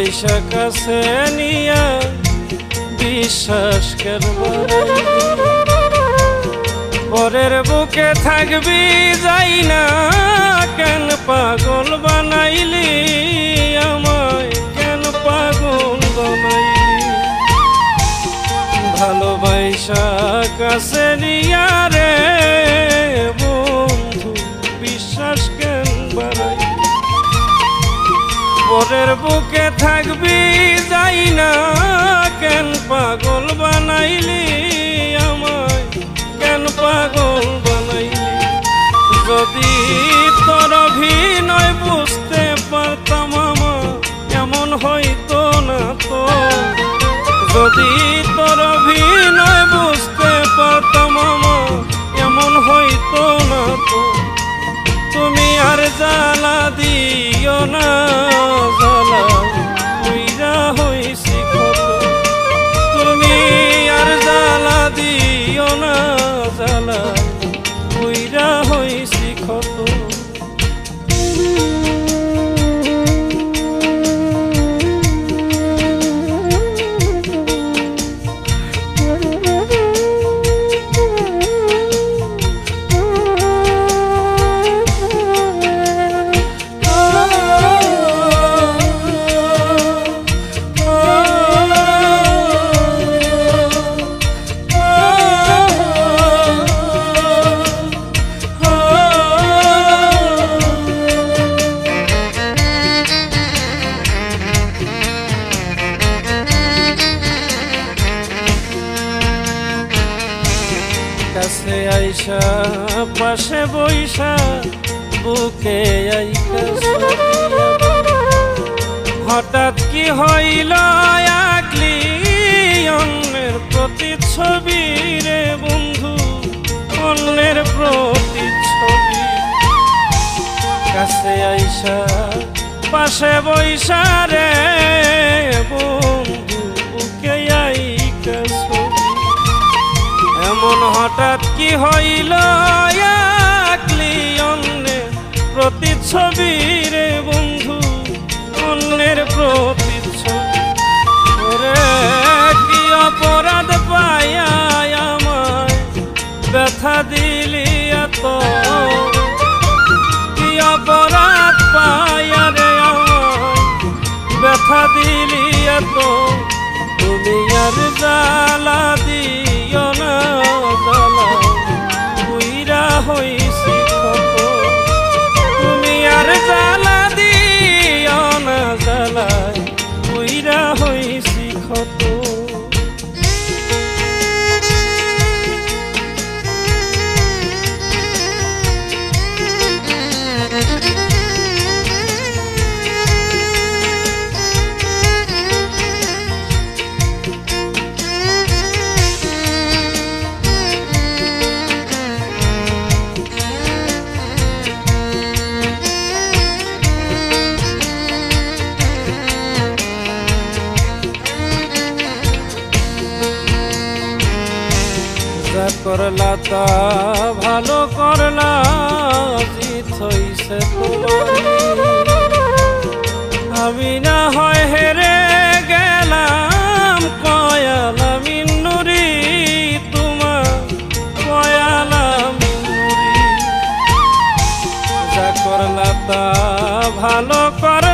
কাছে নিয়া বিশ্বাস করবার পরের বুকে থাকবি যাই না, কেন পাগল বানাইলি আমায়, কেন পাগল বানাইলি? ভালোবাসা কাছে নিয়া রে থাকবি যাই না কেন পাগল বানাইলি আমায়? কেন পাগল বানাইলি? যদি তোর অভিনয় বুঝতে পারতাম আমার, এমন হইতো না তো। যদি তোর অভিনয় বুঝতে পারতাম আমার, এমন হইতো না তো। পাশে বইসা বুকে হঠাৎ কি হইল আকলি অন্যের প্রতিচ্ছবি রে বন্ধু, অন্যের প্রতিচ্ছবি। কাছে আইসা, পাশে বইসা রে বন্ধু, বুকে আইকা ছবি এমন হঠাৎ কি হইল প্রতিচ্ছবি রে বন্ধু, অন্যের প্রতিচ্ছবি। কি অপরাধ পাইয়া আমায় ব্যথা দিলি এত? কি অপরাধ পাইয়া রে আমায় ব্যথা দিলি এত? তুমি আর জ্বালা দিও না, জ্বালা বুইরা করলা তা ভালো করলা জিত হইছে আমি না হয় হেরে গেলাম, কয়ালা মিন্নুরি তোমার, কয়ালা মিন্নুরি। যা করলা তা ভালো করলা